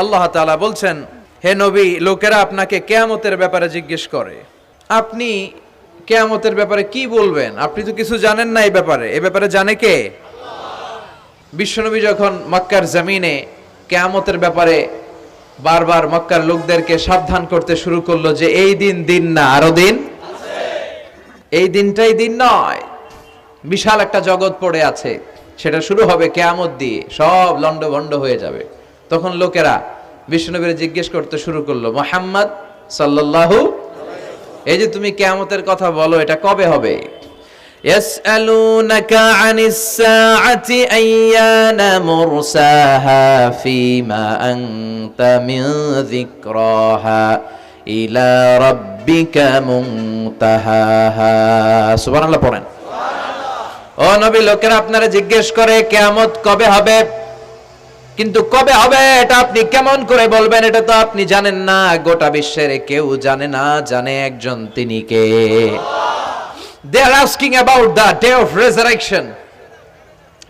আল্লাহ তাআলা বলছেন, হে নবী, লোকেরা আপনাকে কেয়ামতের ব্যাপারে জিজ্ঞেস করে। আপনি কেয়ামতের ব্যাপারে কি বলবেন? আপনি তো কিছু জানেন না এই ব্যাপারে। এ ব্যাপারে জানে কে? বিশ্বনবী যখন মক্কার জমিনে কেয়ামতের ব্যাপারে বারবার মক্কার লোকদেরকে সাবধান করতে শুরু করল যে, এই দিন দিন না, আরও দিন? এই দিনটাই দিন নয়। বিশাল একটা জগৎ পড়ে আছে। সেটা শুরু হবে কেয়ামত দিয়ে। সব লন্ডভন্ড হয়ে যাবে। তখন লোকেরা বিষ্ণুনবীর জিজ্ঞেস করতে শুরু করলো মোহাম্মদ সাল্লাল্লাহু এই যে তুমি কেয়ামতের কথা বলো এটা কবে হবে يسألونك عن الساعة أيان مرساها فيما أنت من ذكراها إلى ربك منتهاها سبحان الله পড়েন ও নবী লোকেরা আপনারা জিজ্ঞেস করে কেয়ামত কবে হবে কিন্তু কবে হবে এটা আপনি কেমন করে বলবেন, এটা তো আপনি জানেন না। গোটা বিশ্বের কেউ জানে না, জানে একজন তিনি কে। They are asking about the day of resurrection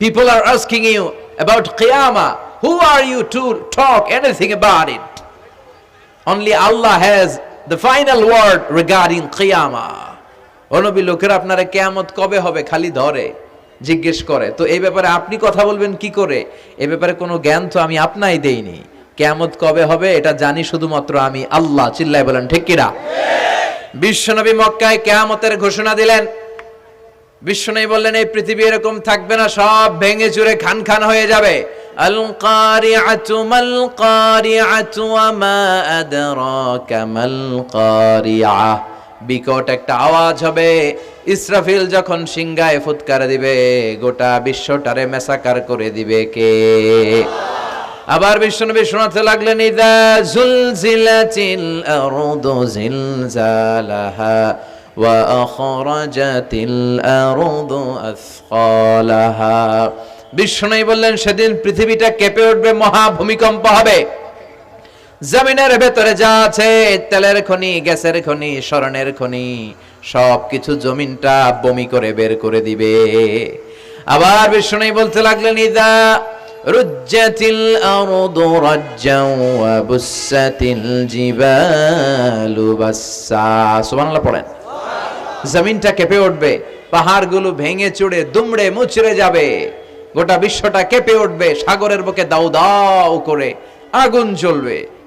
people are asking you about কেয়ামা who are you to talk anything about it only Allah has the final word regarding কেয়ামা অনবী লোকের আপনারা কেয়ামত কবে হবে? খালি ধরে। জিজ্ঞেস করে, তো এই ব্যাপারে আপনি কথা বলবেন কি করে? এ ব্যাপারে কোনো জ্ঞান তো আমি আপনাই দেইনি। কেয়ামত কবে হবে এটা জানি শুধুমাত্র আমি আল্লাহ। চিল্লায় বলেন, ঠিক কিরা বিশ্বনবী মক্কায় কেয়ামতের ঘোষণা দিলেন। বিশ্বনবী বললেন, এই পৃথিবী এরকম থাকবে না, সব ভেঙে চুরে খান খান হয়ে যাবে। আল কারিআতু মাল কারিআতু আদরাকা মাল বিকট একটা আওয়াজ হবে। ইসরাফিল যখন সিংহায় ফুৎকার দিবে, গোটা বিশ্বটারে মেসাকার করে দিবে কে? আবার বিশ্বনবী শোনাতে লাগলেন, ইদা জুলজিলাতিল আরদু জিলজালাহা ওয়া আখরাজাতিল আরদু আসকালাহা বিশ্বনবী বললেন, সেদিন পৃথিবীটা কেঁপে উঠবে, মহা ভূমিকম্প হবে। জমিনের ভেতরে যা আছে, তেলের খনি, গ্যাসের খনি, স্বর্ণের খনি সব কিছু জমিনটা বমি করে বের করে দিবে। আবার বিষ্ণু বলতে লাগলেন, ইদা রুজ্জাতিল আরদু রাজ্জাও ওয়া বুসাতিল জিবালু বাসসা। সুবহানাল্লাহ পড়েন। জমিনটা কেঁপে উঠবে, পাহাড়গুলো ভেঙে চুড়ে, দুমড়ে মুচড়ে যাবে। গোটা বিশ্বটা কেঁপে উঠবে, সাগরের বুকে দাউ দাউ করে আগুন জ্বলবে।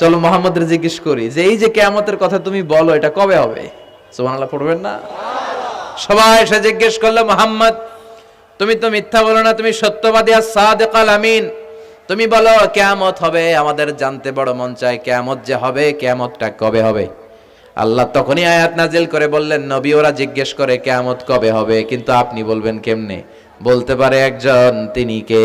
চলো মোহাম্মদের জিজ্ঞেস করি, যে এই যে কেয়ামতের কথা তুমি বলো, এটা কবে হবে? সুবহানাল্লাহ, পড়বেন না? সবাই এসে জিজ্ঞেস করল, মোহাম্মদ, তুমি তো মিথ্যা বলো না, তুমি সত্যবাদী আর সাদেকাল আমিন। তুমি বলো, কেয়ামত হবে, আমাদের জানতে বড় মন চায় কেয়ামত যে হবে, কেয়ামতটা কবে হবে? আল্লাহ তখনই আয়াত নাজিল করে বললেন, নবী ওরা জিজ্ঞেস করে, কেয়ামত কবে হবে? কিন্তু আপনি বলবেন কেমনে? বলতে পারে একজন, তিনি কে?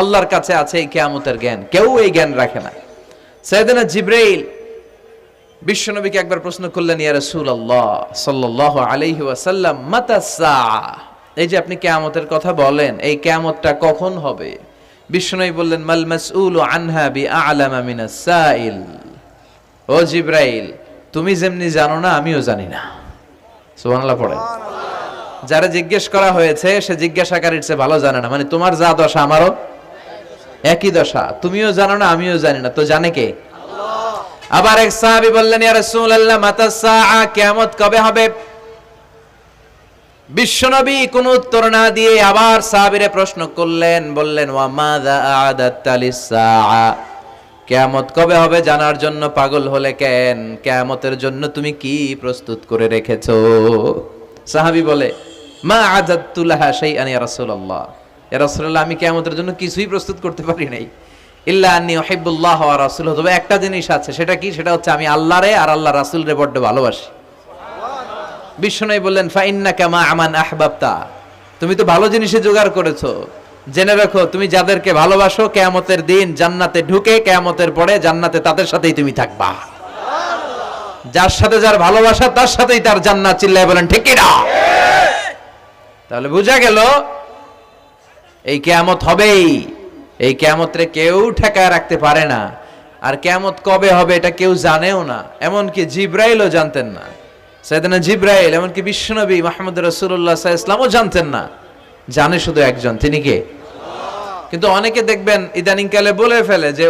আল্লাহর কাছে আছে এই কেয়ামতের জ্ঞান। কেউ এই জ্ঞান রাখে না। সাইয়েদনা জিব্রাইল বিশ্বনবীকে একবার প্রশ্ন করলেন, ইয়া রাসূলুল্লাহ সাল্লাল্লাহু আলাইহি ওয়াসাল্লাম, মাতা সাআহ? এই যে আপনি কেয়ামতের কথা বলেন, এই কেয়ামতটা কখন হবে? বিষ্ণুই বললেন, মাল মাসউল আনহা বি আলামা মিনাস সাইল। ও জিব্রাইল, তুমি যেমনি জানো না, আমিও জানি না। সুবহানাল্লাহ পড়েন। যারা জিজ্ঞেস করা হয়েছে সে জিজ্ঞাসাকারীর চেয়ে ভালো জানে না। মানে তোমার যা দশা আমারও একই দশা। তুমিও জানো না আমিও জানি না। তো জানে কে? আবার এক সাহাবী বললেন ইয়া রাসূলুল্লাহ মাতা সাআ কিয়ামত কবে হবে? বিশ্বনবী কোন উত্তর না দিয়ে আবার সাহাবীরে প্রশ্ন করলেন বললেন ওয়া মাযা আ'দাত্তা লিস-সাআ কিয়ামত কবে হবে জানার জন্য পাগল হলে কেন? কিয়ামতের জন্য তুমি কি প্রস্তুত করে রেখেছো? সাহাবি বলে মা আ'দাত্তু লাহা শাইআন ইয়া রাসূলুল্লাহ। ইয়া রাসূলুল্লাহ আমি কিয়ামতের জন্য কিছুই প্রস্তুত করতে পারি নাই। ইল্লা আন্নী উহিব্বুল্লাহ ওয়া রাসূলুহু তবে একটা জিনিস আছে সেটা কি? সেটা হচ্ছে আমি আল্লাহরে আর আল্লাহ রাসূলরে বড্ড ভালোবাসি। বিষ্ণু বললেন ফাইন্না কামা আমান আহবাবতা। তুমি তো ভালো জিনিসে জোগাড় করেছ। জেনে রাখো তুমি যাদেরকে ভালোবাসো কেয়ামতের দিন জান্নাতে ঢুকে কেয়ামতের পরে জান্নাতে তাদের সাথেই তুমি থাকবা। যার সাথে যার ভালোবাসা তার সাথেই তার জান্নাত চিল্লায় বলেন ঠিক না? তাহলে বোঝা গেল, এই কেয়ামত হবেই। এই কেয়ামতরে কেউ ঠেকায় রাখতে পারে না। আর কেয়ামত কবে হবে এটা কেউ জানেও না। এমনকি জিব্রাইলও জানতেন না। সাইদানা জিব্রাইল, এমনকি বিশ্বনবী মাহমুদ রসুল্লাহ ইসলামও জানতেন না। জানে শুধু একজন, তিনি কে? কিন্তু অনেকে দেখবেন ইদানিংকালে বলে ফেলে যে